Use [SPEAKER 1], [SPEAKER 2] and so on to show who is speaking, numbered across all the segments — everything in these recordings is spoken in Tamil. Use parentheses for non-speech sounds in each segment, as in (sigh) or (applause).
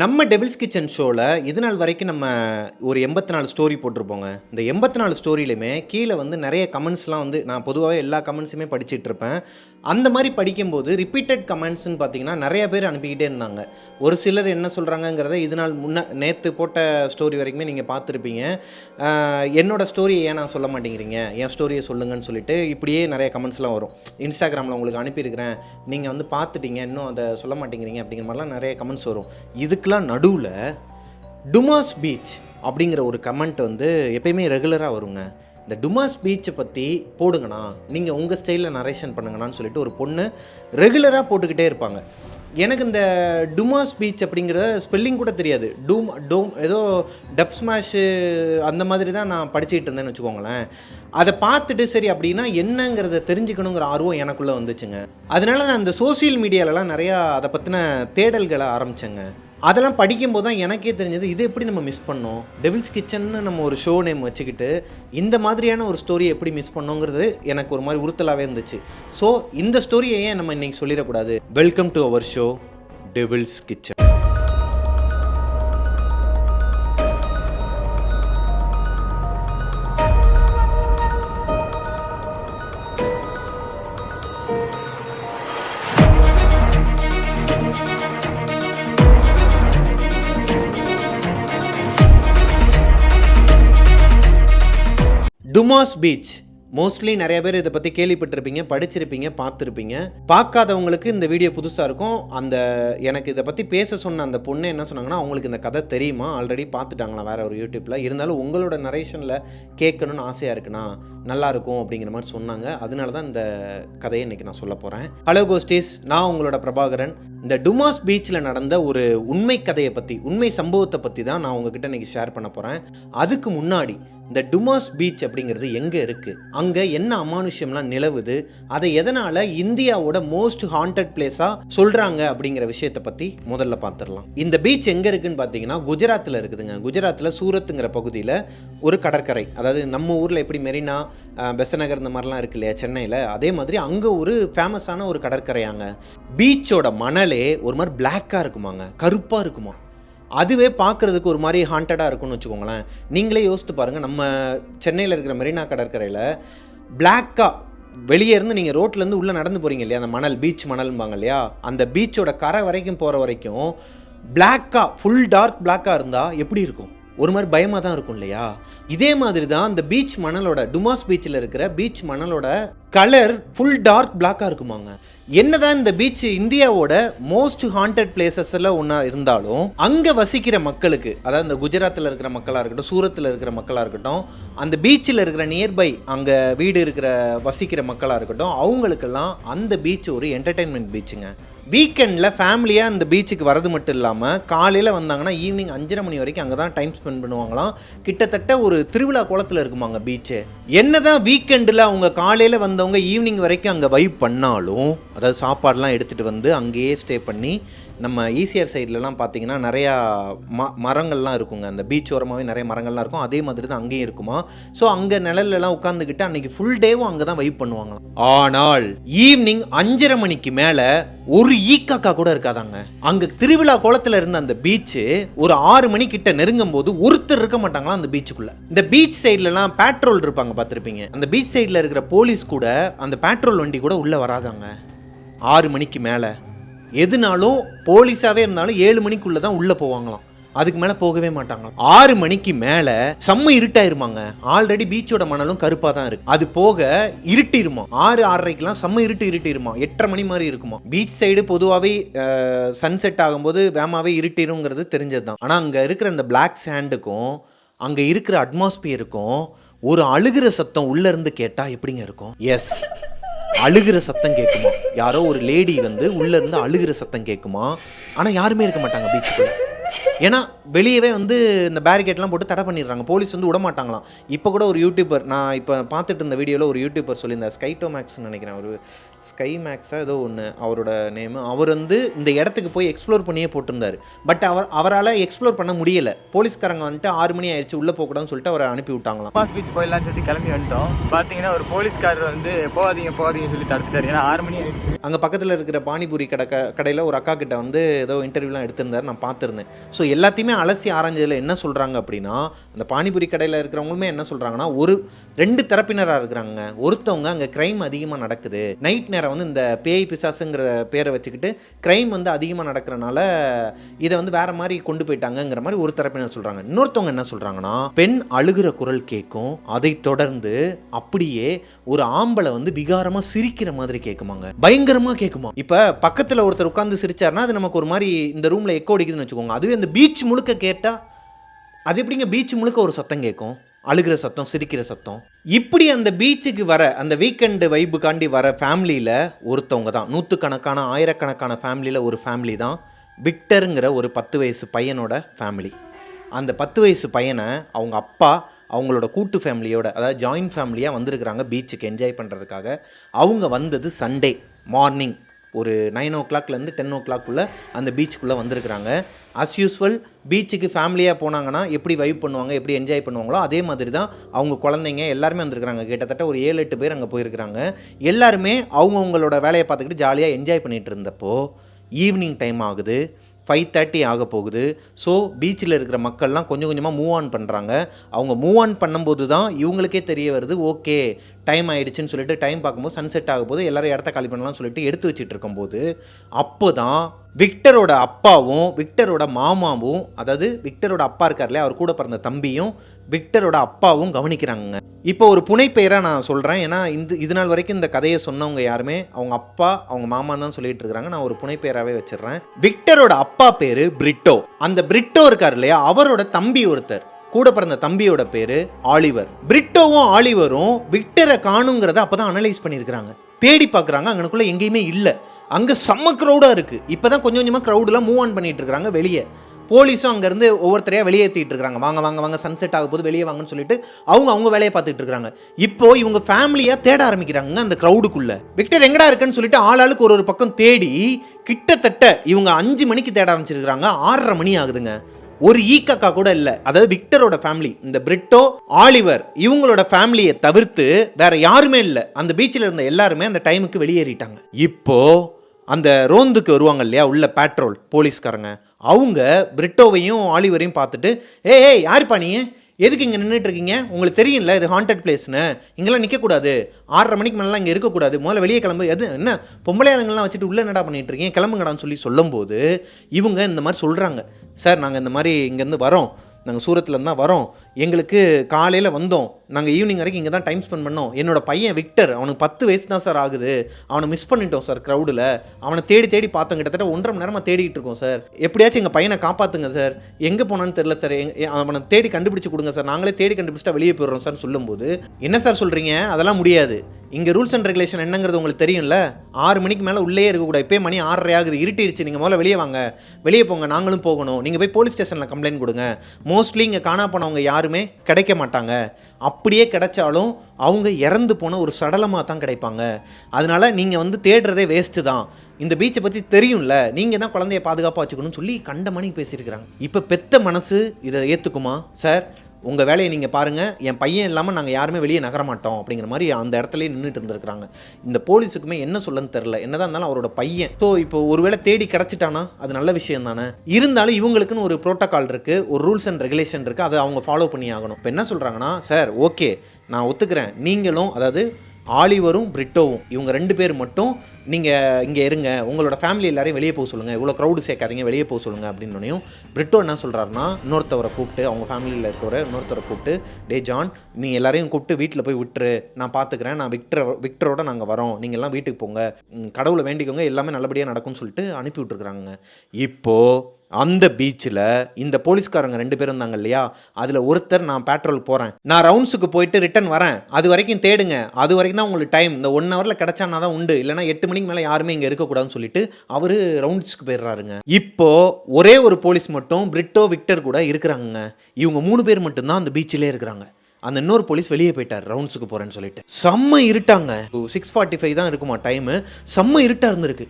[SPEAKER 1] நம்ம டெவில்ஸ் கிச்சன் ஷோவில் இது நாள் வரைக்கும் நம்ம ஒரு எண்பத்தி நாலு ஸ்டோரி போட்டிருப்போங்க? இந்த எண்பத்தி நாலு ஸ்டோரியிலுமே கீழே வந்து நிறைய கமெண்ட்ஸ்லாம் வந்து நான் பொதுவாகவே எல்லா கமெண்ட்ஸுமே படிச்சிட்டுருப்பேன் அந்த மாதிரி படிக்கும்போது ரிப்பீட்டட் கமெண்ட்ஸ்னு பார்த்தீங்கன்னா நிறைய பேர் அனுப்பிக்கிட்டே இருந்தாங்க. ஒரு சிலர் என்ன சொல்கிறாங்கங்கிறத இது நாள் முன்ன நேற்று போட்ட ஸ்டோரி வரைக்குமே நீங்கள் பார்த்துருப்பீங்க. என்னோடய என்னோட ஸ்டோரியை ஏன் நான் சொல்ல மாட்டேங்கிறீங்க? என் ஸ்டோரியை சொல்லுங்கன்னு சொல்லிட்டு இப்படியே நிறைய கமெண்ட்ஸ்லாம் வரும். இன்ஸ்டாகிராமில் உங்களுக்கு அனுப்பியிருக்கிறேன். நீங்கள் வந்து பார்த்துட்டீங்க. இன்னும் அதை சொல்ல மாட்டேங்கிறீங்க அப்படிங்கிற மாதிரிலாம் நிறைய கமெண்ட்ஸ் வரும். இதுக்கெலாம் நடுவில் டுமாஸ் பீச் அப்படிங்கிற ஒரு கமெண்ட் வந்து எப்பயுமே ரெகுலராக வருங்க. இந்த டுமாஸ் பீச்சை பற்றி போடுங்கண்ணா. நீங்கள் உங்கள் ஸ்டைலில் நரேஷன் பண்ணுங்கண்ணான்னு சொல்லிட்டு ஒரு பொண்ணு ரெகுலராக போட்டுக்கிட்டே இருப்பாங்க. எனக்கு இந்த டுமாஸ் பீச் அப்படிங்கிறத ஸ்பெல்லிங் கூட தெரியாது. டூம் டோம் ஏதோ டப் ஸ்மாஷு அந்த மாதிரி தான் நான் படிச்சுக்கிட்டு இருந்தேன்னு வச்சுக்கோங்களேன். அதை பார்த்துட்டு சரி அப்படின்னா என்னங்கிறத தெரிஞ்சுக்கணுங்கிற ஆர்வம் எனக்குள்ளே வந்துச்சுங்க. அதனால நான் இந்த சோஷியல் மீடியாலலாம் நிறையா அதை பற்றின தேடல்களை ஆரம்பித்தேங்க அதெல்லாம் படிக்கும்போது தான் எனக்கே தெரிஞ்சது இது எப்படி நம்ம மிஸ் பண்ணோம்? டெவில்ஸ் கிச்சன்னு நம்ம ஒரு ஷோ நேம் வச்சுக்கிட்டு இந்த மாதிரியான ஒரு ஸ்டோரியை எப்படி மிஸ் பண்ணோங்கிறது எனக்கு ஒரு மாதிரி உறுத்தலாகவே இருந்துச்சு. ஸோ இந்த ஸ்டோரியை ஏன் நம்ம இன்னைக்கு சொல்லிடக்கூடாது? Welcome to our show Devil's Kitchen Dumas beach mostly நிறைய பேர் இதை பற்றி கேள்விப்பட்டிருப்பீங்க படிச்சிருப்பீங்க பார்த்துருப்பீங்க. பார்க்காதவங்களுக்கு இந்த வீடியோ புதுசாக இருக்கும். அந்த எனக்கு இதை பற்றி பேச சொன்ன அந்த பொண்ணு என்ன சொன்னாங்கன்னா அவங்களுக்கு இந்த கதை தெரியுமா? ஆல்ரெடி பார்த்துட்டாங்களா வேற ஒரு யூடியூப்பில் இருந்தாலும் உங்களோட நரேஷனில் கேட்கணும்னு ஆசையாக இருக்குண்ணா. நல்லாயிருக்கும் அப்படிங்கிற மாதிரி சொன்னாங்க. அதனால தான் இந்த கதையை இன்னைக்கு நான் சொல்ல போகிறேன் ஹலோ கோஸ்டீஸ் நான் உங்களோட பிரபாகரன். இந்த டுமாஸ் பீச்சில் நடந்த ஒரு உண்மை கதையை பற்றி உண்மை சம்பவத்தை பற்றி தான் நான் உங்ககிட்ட இன்றைக்கி ஷேர் பண்ண போகிறேன் அதுக்கு முன்னாடி இந்த டுமாஸ் பீச் அப்படிங்கிறது எங்கே இருக்குது அங்கே என்ன அமானுஷ்யம்லாம் நிலவுது? அதை எதனால் இந்தியாவோட மோஸ்ட் ஹாண்டட் பிளேஸாக சொல்கிறாங்க அப்படிங்கிற விஷயத்தை பற்றி முதல்ல பார்த்துடலாம் இந்த பீச் எங்கே இருக்குன்னு பார்த்தீங்கன்னா குஜராத்தில் இருக்குதுங்க. குஜராத்தில் சூரத்துங்கிற பகுதியில் ஒரு கடற்கரை. அதாவது நம்ம ஊரில் எப்படி மெரினா பெசநகர் இந்த மாதிரிலாம் இருக்கு இல்லையா சென்னையில்? அதே மாதிரி அங்கே ஒரு ஃபேமஸான ஒரு கடற்கரையாங்க. பீச்சோட மணலே ஒரு மாதிரி பிளாக்காக இருக்குமாங்க. கருப்பாக இருக்குமா? அதுவே பார்க்குறதுக்கு ஒரு மாதிரி ஹாண்டடாக இருக்கும்னு வச்சுக்கோங்களேன். நீங்களே யோசித்து பாருங்கள் நம்ம சென்னையில் இருக்கிற மெரினா கடற்கரையில் பிளாக்காக வெளியே இருந்து நீங்கள் ரோட்லேருந்து உள்ளே நடந்து போகிறீங்க இல்லையா? அந்த மணல் பீச் மணல்பாங்க இல்லையா? அந்த பீச்சோட கரை வரைக்கும் போகிற வரைக்கும் பிளாக்காக ஃபுல் டார்க் பிளாக்காக இருந்தால் எப்படி இருக்கும்? ஒரு மாதிரி பயமாக தான் இருக்கும் இல்லையா? இதே மாதிரி தான் அந்த பீச் மணலோட டுமாஸ் பீச்சில் இருக்கிற பீச் மணலோட கலர் ஃபுல் டார்க் பிளாக்காக இருக்குமாங்க. என்னதான் இந்த பீச் இந்தியாவோட மோஸ்ட் ஹாண்டட் பிளேசஸ்ல ஒன்றா இருந்தாலும் அங்கே வசிக்கிற மக்களுக்கு அதாவது இந்த குஜராத்தில் இருக்கிற மக்களாக இருக்கட்டும் சூரத்தில் இருக்கிற மக்களாக இருக்கட்டும் அந்த பீச்சில் இருக்கிற நியர்பை அங்கே வீடு இருக்கிற வசிக்கிற மக்களாக இருக்கட்டும் அவங்களுக்கெல்லாம் அந்த பீச் ஒரு என்டர்டெயின்மெண்ட் பீச்சுங்க வீக்கெண்டில் ஃபேமிலியாக அந்த பீச்சுக்கு வரது மட்டும் இல்லாமல் காலையில் வந்தாங்கன்னா ஈவினிங் அஞ்சரை மணி வரைக்கும் அங்கே தான் டைம் ஸ்பெண்ட் பண்ணுவாங்களாம். கிட்டத்தட்ட ஒரு திருவிழா குளத்தில் இருக்குமாங்க பீச்சு என்னதான் வீக்கெண்டில் அவங்க காலையில் வந்தவங்க ஈவினிங் வரைக்கும் அங்கே வைப் பண்ணாலும் அதாவது சாப்பாடெலாம் எடுத்துகிட்டு வந்து அங்கேயே ஸ்டே பண்ணி நம்ம ஈசிஆர் சைட்லலாம் பார்த்தீங்கன்னா நிறையா ம மரங்கள்லாம் இருக்குங்க. அந்த பீச் ஓரமாகவே நிறைய மரங்கள்லாம் இருக்கும். அதே மாதிரி தான் அங்கேயும் இருக்குமா? ஸோ அங்கே நிழல்லாம் உட்காந்துக்கிட்டு அன்றைக்கி ஃபுல் டேவும் அங்கே தான் வைப் பண்ணுவாங்களாம். ஆனால் ஈவினிங் அஞ்சரை மணிக்கு மேலே ஒரு ஈக்காக்கா கூட இருக்காதாங்க. அங்கே திருவிழா குளத்தில் இருந்த அந்த பீச்சு ஒரு ஆறு மணி கிட்ட நெருங்கும் போது ஒருத்தர் இருக்க மாட்டாங்களா அந்த பீச்சுக்குள்ள இந்த பீச் சைட்லலாம் பேட்ரோல் இருப்பாங்க பார்த்துருப்பீங்க அந்த பீச் சைடில் இருக்கிற போலீஸ் கூட அந்த பேட்ரோல் வண்டி கூட உள்ளே வராதாங்க. ஆறு மணிக்கு மேலே. எதுனாலும் போலீஸாகவே இருந்தாலும் ஏழு மணிக்குள்ளே தான் உள்ளே போவாங்களாம். அதுக்கு மேலே போகவே மாட்டாங்களாம். ஆறு மணிக்கு மேலே செம்ம இருட்டாயிருமாங்க. ஆல்ரெடி பீச்சோட மணலும் கருப்பாக தான் இருக்கு. அது போக இருட்டிருமா? ஆறு ஆறரைக்கெல்லாம் செம்ம இருட்டு இருட்டிருமா? எட்டரை மணி மாதிரி இருக்குமா? பீச் சைடு பொதுவாகவே சன்செட் ஆகும்போது வேமாவே இருட்டிருங்கிறது தெரிஞ்சது தான் ஆனால் அங்கே இருக்கிற அந்த பிளாக் சாண்டுக்கும் அங்கே இருக்கிற அட்மாஸ்பியருக்கும் ஒரு அழுகிற சத்தம் உள்ள இருந்து கேட்டால் எப்படிங்க இருக்கும்? எஸ் அழுகிற சத்தம் கேட்குமா? யாரோ ஒரு லேடி வந்து உள்ளேருந்து அழுகிற சத்தம் கேட்குமா? ஆனால் யாருமே இருக்க மாட்டாங்க பீச்சுக்குள்ளே ஏன்னா வெளியவே வந்து இந்த பேரிகேட்லாம் போட்டு தடை பண்ணிடுறாங்க. போலீஸ் வந்து விட மாட்டாங்களாம் இப்போ கூட ஒரு யூடியூபர் நான் இப்போ பார்த்துட்டு இருந்த வீடியோவில் ஒரு யூடியூபர் சொல்லியிருந்தார். ஸ்கைட்டோ மேக்ஸ்னு நினைக்கிறேன் ஒரு ஸ்கை மேக்ஸா ஏதோ ஒன்று அவரோட நேமு அவர் வந்து இந்த இடத்துக்கு போய் எக்ஸ்ப்ளோர் பண்ணியே போட்டிருந்தார். பட் அவர் அவரால் எக்ஸ்ப்ளோர் பண்ண முடியல. போலீஸ்காரங்க வந்துட்டு ஆறு மணி ஆயிடுச்சு உள்ளே போகக்கூடாதுன்னு சொல்லிட்டு அவரை அனுப்பி விட்டாங்களாம்.
[SPEAKER 2] பாஸ் பீச் போயிடலாம்னு சொல்லிட்டு கிளம்பி வந்துட்டோம். பார்த்தீங்கன்னா ஒரு போலீஸ்காரர் வந்து போகாதீங்க போகாதீங்கன்னு சொல்லி தடுத்துட்டாரு. ஏன்னா ஆறு மணி ஆயிடுச்சு.
[SPEAKER 1] அங்கே பக்கத்தில் இருக்கிற பானிபூரி கடை கடையில் ஒரு அக்கா கிட்ட வந்து ஏதோ இன்டர்வியூலாம் எடுத்திருந்தாரு. நான் பார்த்துருந்தேன். ஸோ எல்லாத்தையுமே அலசி ஆராய்ஞ்சதில் என்ன சொல்கிறாங்க அப்படின்னா அந்த பானிபூரி கடையில் இருக்கிறவங்களுமே என்ன சொல்கிறாங்கன்னா ஒரு ரெண்டு தரப்பினராக இருக்கிறாங்க. ஒருத்தவங்க அங்கே க்ரைம் அதிகமாக நடக்குது. நைட் நேரம் வந்து இந்த பேய் பிசாசுங்கிற பேரை வச்சுக்கிட்டு க்ரைம் வந்து அதிகமாக நடக்கிறனால இதை வந்து வேற மாதிரி கொண்டு போயிட்டாங்கங்கிற மாதிரி ஒரு தரப்பினர் சொல்கிறாங்க இன்னொருத்தவங்க என்ன சொல்கிறாங்கன்னா பெண் அழுகிற குரல் கேட்கும் அதை தொடர்ந்து அப்படியே ஒரு ஆம்பளை வந்து விகாரமாக சிரிக்கிற மாதிரி கேட்குமாங்க பயங்கரமாக கேட்குமா இப்போ பக்கத்தில் ஒருத்தர் உட்காந்து சிரிச்சாருன்னா அது நமக்கு ஒரு மாதிரி இந்த ரூமில் எக்கோ அடிக்குதுன்னு வச்சுக்கோங்க. அதுவே இந்த பீச் முழுக்க கேட்டால் அது எப்படிங்க பீச் முழுக்க ஒரு சத்தம் கேட்கும்? அழுகிற சத்தம் சிரிக்கிற சத்தம். இப்படி அந்த பீச்சுக்கு வர அந்த வீக்கெண்டு வைப்புக்காண்டி வர ஃபேமிலியில் ஒருத்தவங்க தான். நூற்றுக்கணக்கான ஆயிரக்கணக்கான ஃபேமிலியில் ஒரு ஃபேமிலி தான். விக்டருங்கிற ஒரு பத்து வயசு பையனோட ஃபேமிலி அந்த பத்து வயசு பையனை அவங்க அப்பா அவங்களோட கூட்டு ஃபேமிலியோட அதாவது ஜாயின்ட் ஃபேமிலியாக வந்திருக்கிறாங்க பீச்சுக்கு என்ஜாய் பண்ணுறதுக்காக அவங்க வந்தது சண்டே மார்னிங் ஒரு நைன் ஓ கிளாக்லேருந்து டென் ஓ கிளாக்குள்ளே அந்த பீச்சுக்குள்ளே வந்திருக்கிறாங்க. அஸ் யூஸ்வல் பீச்சுக்கு ஃபேமிலியாக போனாங்கன்னா எப்படி வைப் பண்ணுவாங்க எப்படி என்ஜாய் பண்ணுவாங்களோ அதே மாதிரி தான் அவங்க குழந்தைங்க எல்லாருமே வந்திருக்கிறாங்க. கிட்டத்தட்ட ஒரு ஏழு எட்டு பேர் அங்கே போயிருக்கிறாங்க. எல்லாருமே அவங்கவுங்களோட வேலையை பார்த்துக்கிட்டு ஜாலியாக என்ஜாய் பண்ணிகிட்டு இருந்தப்போ ஈவினிங் டைம் ஆகுது. ஃபைவ் தேர்ட்டி ஆக போகுது. ஸோ பீச்சில் இருக்கிற மக்கள்லாம் கொஞ்சம் கொஞ்சமாக மூவ் ஆன் பண்ணுறாங்க அவங்க மூவ் ஆன் பண்ணும்போது தான் இவங்களுக்கே தெரிய வருது ஓகே டைம் ஆயிடுச்சுன்னு சொல்லிட்டு டைம் பார்க்கும்போது சன்செட் ஆக போது எல்லாரும் இடத்த காலி பண்ணலாம்னு சொல்லிட்டு எடுத்து வச்சுட்டு இருக்கும்போது அப்போ தான் விக்டரோட அப்பாவும் விக்டரோட மாமாவும் அதாவது விக்டரோட அப்பா இருக்கார் இல்லையா அவர் கூட பிறந்த தம்பியும் விக்டரோட அப்பாவும் கவனிக்கிறாங்க இப்போ ஒரு புனைப்பெயராக நான் சொல்கிறேன் ஏன்னா இந்த இது நாள் வரைக்கும் இந்த கதையை சொன்னவங்க யாருமே அவங்க அப்பா அவங்க மாமான்னு தான் சொல்லிட்டு இருக்காங்க. நான் ஒரு புனைப்பெயராகவே வச்சிடுறேன். விக்டரோட அப்பா பேர் பிரிட்டோ. அந்த பிரிட்டோ இருக்கார் இல்லையா அவரோட தம்பி ஒருத்தர். கூட பிறந்த தம்பியோட பேரு ஆலிவர். பிரிட்டோவும் ஆலிவரும் விக்டரை காணுங்கிறத அப்பதான் அனலைஸ் பண்ணியிருக்கிறாங்க. தேடி பார்க்குறாங்க அங்கனுக்குள்ள எங்கேயுமே இல்லை. அங்கே செம்ம க்ரௌடாக இருக்குது இப்போ தான் கொஞ்சம் கொஞ்சமாக க்ரௌடெலாம் மூவ் ஆன் பண்ணிட்டு இருக்காங்க வெளியே. போலீஸும் அங்கேருந்து ஒவ்வொருத்தரையாக வெளியேற்றிட்டு இருக்காங்க வாங்க வாங்க வாங்க சன்செட் ஆக போது வெளியே வாங்கன்னு சொல்லிட்டு அவங்க அவங்க வேலையை பார்த்துட்டு இருக்காங்க இப்போ இவங்க ஃபேமிலியாக தேட ஆரம்பிக்கிறாங்க அந்த க்ரௌடுக்குள்ள விக்டர் எங்கடா இருக்குன்னு சொல்லிட்டு ஆளாளுக்கு ஒரு ஒரு பக்கம் தேடி கிட்டத்தட்ட இவங்க அஞ்சு மணிக்கு தேட ஆரம்பிச்சிருக்கிறாங்க. ஆறரை மணி ஆகுதுங்க. ஒரு ஈக்கக்கா கூட இல்லை. அதாவது விக்டரோட ஃபேமிலி இந்த பிரிட்டோ ஆலிவர் இவங்களோட ஃபேமிலியை தவிர்த்து வேற யாருமே இல்லை. அந்த பீச்சில் இருந்த எல்லாருமே அந்த டைமுக்கு வெளியேறிட்டாங்க. இப்போ அந்த ரோந்துக்கு வருவாங்க இல்லையா உள்ள பேட்ரோல் போலீஸ்காரங்க. அவங்க பிரிட்டோவையும் ஆலிவரையும் பார்த்துட்டு ஏய் ஏய் யாருப்பா நீ? எதுக்கு இங்கே நின்றுட்டு இருக்கீங்க? உங்களுக்கு தெரியும்ல இது ஹாண்டட் பிளேஸ்னு இங்கெல்லாம் நிற்கக்கூடாது ஆறரை மணிக்கு மேலாம் இங்கே இருக்கக்கூடாது. முதல்ல வெளியே கிளம்பு. எது என்ன? பொம்பளையாளங்கள்லாம் வச்சுட்டு உள்ளே என்னடா பண்ணிட்டு இருக்கீங்க? கிளம்புங்கடான்னு சொல்லி சொல்லும்போது இவங்க இந்த மாதிரி சொல்கிறாங்க சார் நாங்கள் இந்த மாதிரி இங்கேருந்து வரோம். நாங்கள் சூரத்துலேருந்து தான் வரோம். எங்களுக்கு காலையில் வந்தோம். நாங்கள் ஈவினிங் வரைக்கும் இங்கே தான் டைம் ஸ்பெண்ட் பண்ணோம். என்னோடய பையன் விக்டர் அவனுக்கு பத்து வயசு தான் சார் ஆகுது. அவனை மிஸ் பண்ணிட்டோம் சார் க்ரௌடில் அவனை தேடி தேடி பார்த்தோம். கிட்டத்தட்ட ஒன்றரை மணி நேரமாக தேடிக்கிட்டு இருக்கோம் சார் எப்படியாச்சும் எங்கள் பையனை காப்பாற்றுங்க சார் எங்கே போனான்னு தெரில சார் அவனை தேடி கண்டுபிடிச்சு கொடுங்க சார் நாங்களே தேடி கண்டுபிடிச்சிட்டா வெளியே போயிடுறோம் சார் சொல்லும்போது. என்ன சார் சொல்கிறீங்க அதெல்லாம் முடியாது. இங்கே ரூல்ஸ் அண்ட் ரெகுலேஷன் என்னங்கிறது உங்களுக்கு தெரியும்ல? ஆறு மணிக்கு மேலே உள்ளே இருக்கக்கூடாது. இப்போயே மணி ஆறரை ஆகுது. இருட்டிடுச்சு நீங்கள் முதல்ல வெளியே வாங்க. வெளியே போங்க. நாங்களும் போகணும். நீங்கள் போய் போலீஸ் ஸ்டேஷனில் கம்ப்ளைண்ட் கொடுங்க. மோஸ்ட்லி இங்கே காணா போனவங்க யார்? யாருமே கிடைக்க மாட்டாங்க. அப்படியே கிடைச்சாலும் அவங்க இறந்து போன ஒரு சடலமாக தான் கிடைப்பாங்க. அதனால நீங்கள் வந்து தேடுறதே வேஸ்ட்டு தான். இந்த பீச்சை பற்றி தெரியும்ல? நீங்கள் தான் குழந்தைய பாதுகாப்பாக வச்சுக்கணும்னு சொல்லி கண்ட மணிக்கு பேசியிருக்கிறாங்க. இப்போ பெத்த மனசு இதை ஏற்றுக்குமா சார் உங்கள் வேலையை நீங்கள் பாருங்கள் என் பையன் இல்லாமல் நாங்கள் யாருமே வெளியே நகர மாட்டோம் அப்படிங்கிற மாதிரி அந்த இடத்துல நின்றுட்டு இருந்திருக்கிறாங்க. இந்த போலீஸுக்குமே என்ன சொல்லன்னு தெரில என்னதான் இருந்தாலும் அவரோட பையன். ஸோ இப்போ ஒருவேளை தேடி கிடச்சிட்டானா? அது நல்ல விஷயம் தானே. இருந்தாலும் இவங்களுக்குன்னு ஒரு ப்ரோட்டோக்கால் இருக்குது ஒரு ரூல்ஸ் அண்ட் ரெகுலேஷன் இருக்குது அதை அவங்க ஃபாலோ பண்ணி ஆகணும். இப்போ என்ன சொல்கிறாங்கன்னா சார் ஓகே நான் ஒத்துக்கிறேன். நீங்களும் அதாவது ஆலிவரும் பிரிட்டோவும் இவங்க ரெண்டு பேர் மட்டும் நீங்கள் இங்கே இருங்க உங்களோட ஃபேமிலி எல்லாரையும் வெளியே போக சொல்லுங்கள் இவ்வளோ க்ரௌடு சேர்க்காதீங்க வெளியே போக சொல்லுங்கள் அப்படின்னோனையும் பிரிட்டோ என்ன சொல்கிறாருன்னா இன்னொருத்தவரை கூப்பிட்டு அவங்க ஃபேமிலியில் இருக்கிற இன்னொருத்தரை கூப்பிட்டு டே ஜான் நீ எல்லாரையும் கூப்பிட்டு வீட்டில் போய் விட்டுரு நான் பார்த்துக்கிறேன் நான் விக்டர் விக்டரோட நாங்கள் வரோம் நீங்கள் எல்லாம் வீட்டுக்கு போங்க கடவுளை வேண்டிக்கோங்க எல்லாமே நல்லபடியாக நடக்கும்னு சொல்லிட்டு அனுப்பி விட்டுருக்குறாங்க இப்போது அந்த பீச்சில் இந்த போலீஸ்காரங்க ரெண்டு பேரும் இருந்தாங்க இல்லையா? அதில் ஒருத்தர் நான் பேட்ரோல் போகிறேன் நான் ரவுண்ட்ஸுக்கு போயிட்டு ரிட்டன் வரேன். அது வரைக்கும் தேடுங்க. அது வரைக்கும் தான் உங்களுக்கு டைம் இந்த ஒன் ஹவரில் கிடச்சானா தான் உண்டு. இல்லைனா எட்டு மணிக்கு மேலே யாருமே இங்கே இருக்கக்கூடாதுன்னு சொல்லிட்டு அவர் ரவுண்ட்ஸுக்கு போயிடுறாருங்க. இப்போ ஒரே ஒரு போலீஸ் மட்டும் பிரிட்டோ விக்டர் கூட இருக்கிறாங்க இவங்க மூணு பேர் மட்டும்தான் அந்த பீச்சிலே இருக்கிறாங்க. அந்த இன்னொரு போலீஸ் வெளியே போயிட்டார். ரவுண்ட்ஸுக்கு போகிறேன்னு சொல்லிட்டு. செம்ம இருட்டாங்க. சிக்ஸ் ஃபார்ட்டி ஃபைவ் தான் இருக்குமா டைமு செம்ம இருட்டாக இருந்திருக்கு.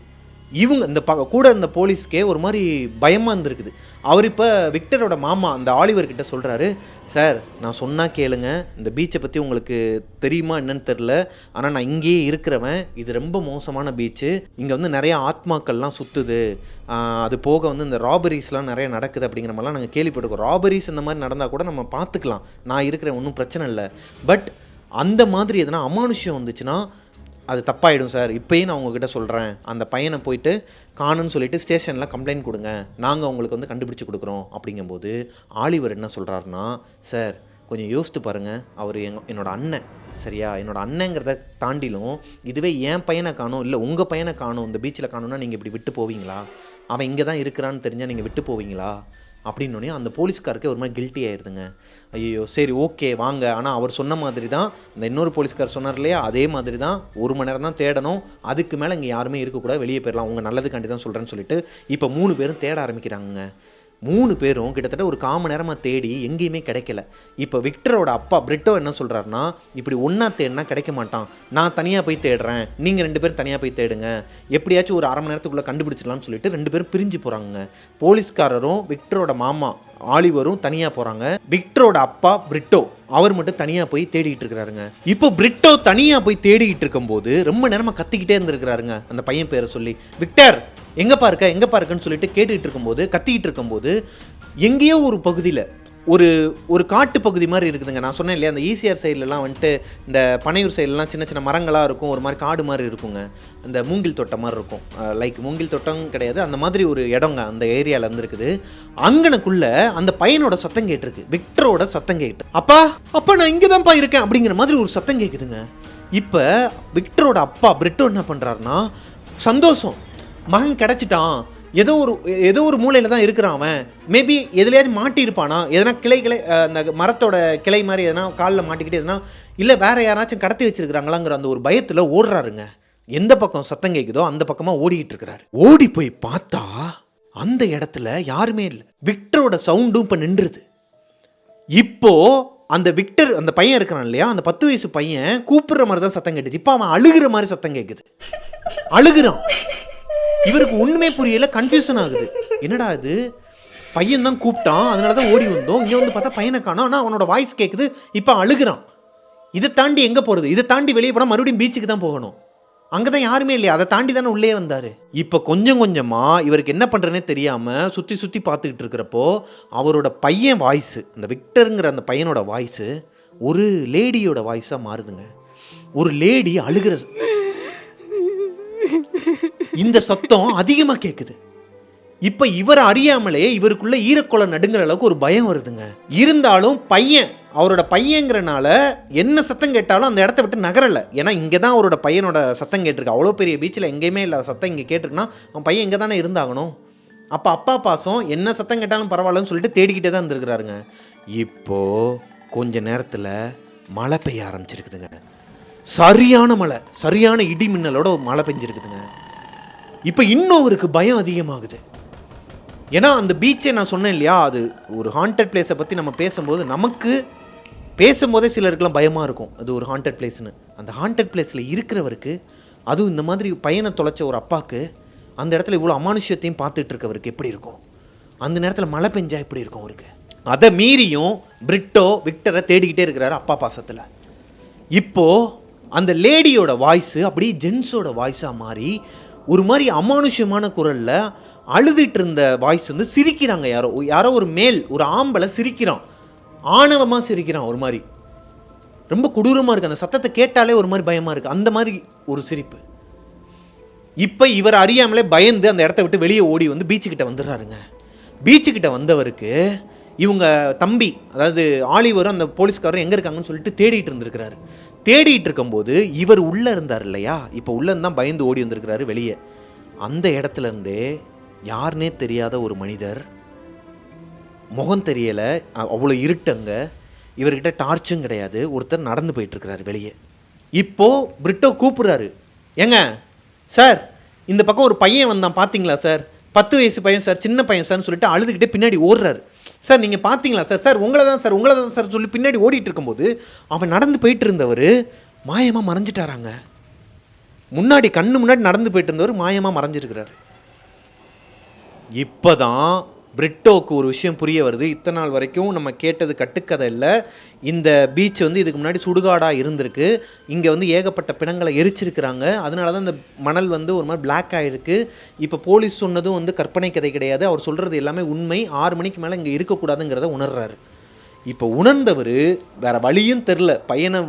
[SPEAKER 1] இவங்க இந்த ப கூட இந்த போலீஸ்க்கே ஒரு மாதிரி பயமாக இருந்திருக்குது. அவர் இப்போ விக்டரோட மாமா அந்த ஆலிவர்கிட்ட சொல்கிறாரு சார் நான் சொன்னால் கேளுங்க. இந்த பீச்சை பற்றி உங்களுக்கு தெரியுமா என்னன்னு தெரில ஆனால் நான் இங்கேயே இருக்கிறவன். இது ரொம்ப மோசமான பீச்சு. இங்கே வந்து நிறைய ஆத்மாக்கள்லாம் சுற்றுது அது போக வந்து இந்த ராபரிஸ்லாம் நிறைய நடக்குது அப்படிங்கிற மாதிரிலாம் நாங்கள் கேள்விப்பட்டிருக்கோம். ராபரிஸ் இந்த மாதிரி நடந்தால் கூட நம்ம பார்த்துக்கலாம் நான் இருக்கிறேன் ஒன்றும் பிரச்சனை இல்லை. பட் அந்த மாதிரி எதனா அமானுஷ்யம் வந்துச்சுன்னா அது தப்பாயிடும் சார். இப்போயும் நான் உங்ககிட்ட சொல்கிறேன் அந்த பையனை போயிட்டு காணுன்னு சொல்லிட்டு ஸ்டேஷனில் கம்ப்ளைண்ட் கொடுங்க. நாங்கள் உங்களுக்கு வந்து கண்டுபிடிச்சி கொடுக்குறோம். அப்படிங்கும்போது ஆலிவர் என்ன சொல்கிறாருன்னா சார் கொஞ்சம் யோசித்து பாருங்கள் அவர் எங் என்னோடய அண்ணன். சரியா? என்னோடய அண்ணங்கிறத தாண்டிலும் இதுவே என் பையனை காணும். இல்லை உங்கள் பையனை காணும். இந்த பீச்சில் காணும்னா நீங்கள் இப்படி விட்டு போவீங்களா? அவன் இங்கே தான் இருக்கிறான்னு தெரிஞ்சால் நீங்கள் விட்டு போவீங்களா? அப்படின்னோடனே அந்த போலீஸ்காருக்கு ஒரு மாதிரி கில்ட்டி ஆயிடுதுங்க ஐயோ சரி ஓகே வாங்க. ஆனால் அவர் சொன்ன மாதிரி தான் இந்த இன்னொரு போலீஸ்கார் சொன்னார் இல்லையா? அதே மாதிரி தான் ஒரு மணி நேரம் தான் தேடணும். அதுக்கு மேலே இங்கே யாருமே இருக்கக்கூடாது வெளியே போயிடலாம். உங்கள் நல்லதுக்காண்டி தான் சொல்கிறேன்னு சொல்லிட்டு இப்போ மூணு பேரும் தேட ஆரம்பிக்கிறாங்க மூணு பேரும் கிட்டத்தட்ட ஒரு காம நேரமாக தேடி எங்கேயுமே கிடைக்கல. இப்போ விக்டரோட அப்பா பிரிட்டோ என்ன சொல்கிறாருன்னா இப்படி ஒன்றா தேடினா கிடைக்க மாட்டான். நான் தனியாக போய் தேடுறேன். நீங்கள் ரெண்டு பேரும் தனியாக போய் தேடுங்க. எப்படியாச்சும் ஒரு அரை மணி நேரத்துக்குள்ளே கண்டுபிடிச்சிடலாம்னு சொல்லிட்டு ரெண்டு பேரும் பிரிஞ்சு போகிறாங்க போலீஸ்காரரும் விக்டரோட மாமா ஆலிவரும் தனியாக போகிறாங்க விக்டரோட அப்பா பிரிட்டோ அவர் மட்டும் தனியாக போய் தேடிக்கிட்டு இருக்கிறாருங்க. இப்போ பிரிட்டோ தனியாக போய் தேடிக்கிட்டு இருக்கும்போது ரொம்ப நேரமாக கத்திக்கிட்டே இருந்திருக்கிறாருங்க. அந்த பையன் பேரை சொல்லி. விக்டர் எங்கேப்பா இருக்க? எங்கேப்பா இருக்கன்னு சொல்லிட்டு கேட்டுக்கிட்டு இருக்கும்போது கத்திக்கிட்டு இருக்கும்போது எங்கேயோ ஒரு பகுதியில் ஒரு ஒரு காட்டு பகுதி மாதிரி இருக்குதுங்க. நான் சொன்னேன் இல்லையா அந்த ஈசிஆர் சைட்லலாம் வந்துட்டு இந்த பனையூர் சைட்லலாம் சின்ன சின்ன மரங்களாக இருக்கும் ஒரு மாதிரி காடு மாதிரி இருக்குங்க. அந்த மூங்கில் தோட்டம் மாதிரி இருக்கும். லைக் மூங்கில் தோட்டம் கிடையாது அந்த மாதிரி ஒரு இடங்க அந்த ஏரியாவில் இருந்துருக்குது. அங்கனக்குள்ளே அந்த பையனோட சத்தம் கேட்டிருக்கு விக்டரோட சத்தம் கேட்டு. அப்பா அப்பா நான் இங்கே தான்ப்பா இருக்கேன் அப்படிங்கிற மாதிரி ஒரு சத்தம் கேட்குதுங்க. இப்போ விக்டரோட அப்பா பிரிட்டோ என்ன பண்ணுறாருன்னா சந்தோஷம். மகன் கிடச்சிட்டான். ஏதோ ஒரு ஏதோ ஒரு மூலையில் தான் இருக்கிறான் அவன். மேபி எதுலையாவது மாட்டியிருப்பானா? எதனா கிளை கிளை அந்த மரத்தோட கிளை மாதிரி எதனா காலில் மாட்டிக்கிட்டு எதனா இல்லை வேறு யாராச்சும் கடத்தி வச்சிருக்கிறாங்களாங்கிற அந்த ஒரு பயத்தில் ஓடுறாருங்க. எந்த பக்கம் சத்தம் கேட்குதோ அந்த பக்கமாக ஓடிக்கிட்டு இருக்கிறாரு. ஓடி போய் பார்த்தா அந்த இடத்துல யாருமே இல்லை. விக்டரோட சவுண்டும் இப்போ நின்றுது. இப்போ அந்த விக்டர் அந்த பையன் இருக்கிறான் இல்லையா? அந்த பத்து வயசு பையன் கூப்பிடுற மாதிரி தான் சத்தம் கேட்டுச்சு. இப்போ அவன் அழுகிற மாதிரி சத்தம் கேட்குது அழுகுறான். இவருக்கு ஒண்ணுமே புரியல கன்ஃபியூஷன் ஆகுது. என்னடா இது? பையன் தான் கூப்பிட்டான் அதனால தான் ஓடி வந்தோம். இங்கே வந்து பார்த்தா பையனை காணும். ஆனால் அவனோட வாய்ஸ் கேட்குது இப்போ அழுகுறான். இதை தாண்டி எங்கே போகிறது இதை தாண்டி வெளியே போனால் மறுபடியும் பீச்சுக்கு தான் போகணும். அங்கே தான் யாருமே இல்லையா. அதை தாண்டி தானே உள்ளே வந்தார். இப்போ கொஞ்சம் கொஞ்சமாக இவருக்கு என்ன பண்ணுறதுனே தெரியாமல் சுற்றி சுற்றி பார்த்துக்கிட்டு இருக்கிறப்போ அவரோட பையன் வாய்ஸு அந்த விக்டருங்கிற அந்த பையனோட வாய்ஸு ஒரு லேடியோட வாய்ஸாக மாறுதுங்க. ஒரு லேடி அழுகிற இந்த சத்தம் அதிகமாக கேட்குது இப்போ இவரை அறியாமலே இவருக்குள்ள ஈரக்குலை நடுங்கிற அளவுக்கு ஒரு பயம் வருதுங்க. இருந்தாலும் பையன் அவரோட பையங்கிறனால என்ன சத்தம் கேட்டாலும் அந்த இடத்த விட்டு நகரலை. ஏன்னா இங்கே தான் அவரோட பையனோட சத்தம் கேட்டிருக்கு. அவ்வளோ பெரிய பீச்சில் எங்கேயுமே இல்லாத சத்தம் இங்கே கேட்டிருக்குன்னா அவன் பையன் இங்கே தானே இருந்தாகணும். அப்போ அப்பா பாசம் என்ன சத்தம் கேட்டாலும் பரவாயில்லன்னு சொல்லிட்டு தேடிக்கிட்டே தான் இருந்திருக்கிறாருங்க. இப்போது கொஞ்ச நேரத்தில் மழை பெய்ய ஆரம்பிச்சிருக்குதுங்க. சரியான மழை சரியான இடி மின்னலோட மழை பெஞ்சிருக்குதுங்க. இப்போ இன்னும் அவருக்கு பயம் அதிகமாகுது. ஏன்னா அந்த பீச்சை நான் சொன்னேன் இல்லையா அது ஒரு ஹாண்டட் பிளேஸை பற்றி நம்ம பேசும்போது நமக்கு பேசும்போதே சிலருக்குலாம் பயமாக இருக்கும். அது ஒரு ஹாண்டட் பிளேஸ்னு அந்த ஹாண்டட் பிளேஸில் இருக்கிறவருக்கு அதுவும் இந்த மாதிரி பையனை தொலைச்ச ஒரு அப்பாவுக்கு அந்த இடத்துல இவ்வளோ அமானுஷ்யத்தையும் பார்த்துட்டு இருக்கவருக்கு எப்படி இருக்கும்? அந்த நேரத்தில் மழை பெஞ்சா எப்படி இருக்கும் அவருக்கு? அதை மீறியும் பிரிட்டோ விக்டரை தேடிக்கிட்டே இருக்கிறாரு அப்பா பாசத்தில். இப்போது அந்த லேடியோட வாய்ஸு அப்படியே ஜென்ஸோட வாய்ஸாக மாறி ஒரு மாதிரி அமானுஷ்யமான குரலில் அழுதுட்டு இருந்த வாய்ஸ் வந்து சிரிக்கிறாங்க யாரோ. யாரோ ஒரு மேல் ஒரு ஆம்பளை சிரிக்கிறான். ஆணவமாக சிரிக்கிறான் ஒரு மாதிரி. ரொம்ப கொடூரமாக இருக்குது அந்த சத்தத்தை கேட்டாலே ஒரு மாதிரி பயமாக இருக்குது அந்த மாதிரி ஒரு சிரிப்பு. இப்போ இவர் அறியாமலே பயந்து அந்த இடத்த விட்டு வெளியே ஓடி வந்து பீச்சுக்கிட்ட வந்துடுறாருங்க. பீச்சுக்கிட்ட வந்தவருக்கு இவங்க தம்பி அதாவது ஆலிவரும் அந்த போலீஸ்காரரும் எங்கே இருக்காங்கன்னு சொல்லிட்டு தேடிட்டு இருந்திருக்கிறாரு. தேடிட்டு இருக்கும்போது இவர் உள்ளே இருந்தார் இல்லையா? இப்போ உள்ளே பயந்து ஓடி வந்திருக்கிறாரு வெளியே. அந்த இடத்துல இருந்தே யாருனே தெரியாத ஒரு மனிதர் முகம் தெரியலை அவ்வளோ இருட்டங்க. இவர்கிட்ட டார்ச்சும் கிடையாது. ஒருத்தர் நடந்து போயிட்டு இருக்கிறாரு வெளியே. இப்போ பிரிட்டோ கூப்பிட்றாரு. ஏங்க சார் இந்த பக்கம் ஒரு பையன் வந்தான் பார்த்தீங்களா சார்? பத்து வயசு பையன் சார் சின்ன பையன் சார்னு சொல்லிட்டு அழுதுகிட்டே பின்னாடி ஓடுறாரு. சார் நீங்கள் பார்த்தீங்களா சார் சார் உங்களை தான் சார் உங்களை தான் சார் சொல்லி பின்னாடி ஓடிட்டு இருக்கும்போது அவன் நடந்து போயிட்டு இருந்தவர் மாயமாக மறைஞ்சிட்டாராங்க. முன்னாடி கண்ணு முன்னாடி நடந்து போயிட்டு இருந்தவர் மாயமாக மறைஞ்சிருக்கிறார். இப்போதான் பிரிட்டோக்கு ஒரு விஷயம் புரிய வருது. இத்தனை நாள் வரைக்கும் நம்ம கேட்டது கட்டுக்கதை இல்லை. இந்த பீச் வந்து இதுக்கு முன்னாடி சுடுகாடாக இருந்திருக்கு. இங்கே வந்து ஏகப்பட்ட பிணங்களை எரிச்சிருக்கிறாங்க. அதனால தான் இந்த மணல் வந்து ஒரு மாதிரி பிளாக் ஆகிருக்கு இப்போ போலீஸ் சொன்னதும் வந்து கற்பனை கதை கிடையாது. அவர் சொல்கிறது எல்லாமே உண்மை. ஆறு மணிக்கு மேலே இங்கே இருக்கக்கூடாதுங்கிறத உணர்றாரு. இப்போ உணர்ந்தவர் வேறு வழியும் தெரில பையனை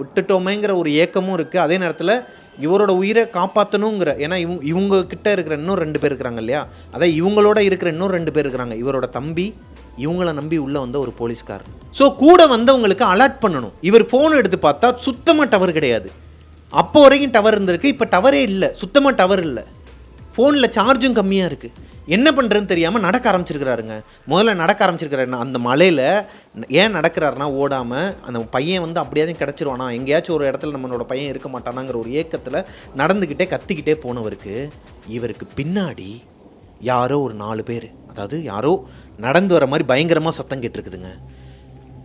[SPEAKER 1] விட்டுட்டோமேங்கிற ஒரு ஏக்கமும் இருக்குது அதே நேரத்தில் இவரோட உயிரை காப்பாற்றணுங்கிற ஏன்னா இவங்க இவங்க கிட்ட இருக்கிற இன்னும் ரெண்டு பேர் இருக்கிறாங்க இல்லையா? அதான் இவங்களோட இருக்கிற இன்னும் ரெண்டு பேர் இருக்கிறாங்க. இவரோட தம்பி இவங்கள நம்பி உள்ளே வந்த ஒரு போலீஸ்கார் ஸோ கூட வந்தவங்களுக்கு அலர்ட் பண்ணணும். இவர் ஃபோன் எடுத்து பார்த்தா சுத்தமாக டவர் கிடையாது. அப்போ வரைக்கும் டவர் இருந்திருக்கு. இப்போ டவரே இல்லை. சுத்தமாக டவர் இல்லை. ஃபோனில் சார்ஜும் கம்மியாக இருக்குது என்ன பண்ணுறதுன்னு தெரியாமல் நடக்க ஆரம்பிச்சிருக்கிறாருங்க. முதல்ல நடக்க ஆரம்பிச்சிருக்கிறாரு அந்த மலையில் ஏன் நடக்கிறாருன்னா ஓடாமல் அந்த பையன் வந்து அப்படியாவது கிடச்சிருவானா? எங்கேயாச்சும் ஒரு இடத்துல நம்மளோட பையன் இருக்க மாட்டானாங்கிற ஒரு ஏக்கத்தில் நடந்துக்கிட்டே கத்திக்கிட்டே போனவருக்கு இவருக்கு பின்னாடி யாரோ ஒரு நாலு பேர் அதாவது யாரோ நடந்து வர மாதிரி பயங்கரமாக சத்தம் கேட்டிருக்குதுங்க.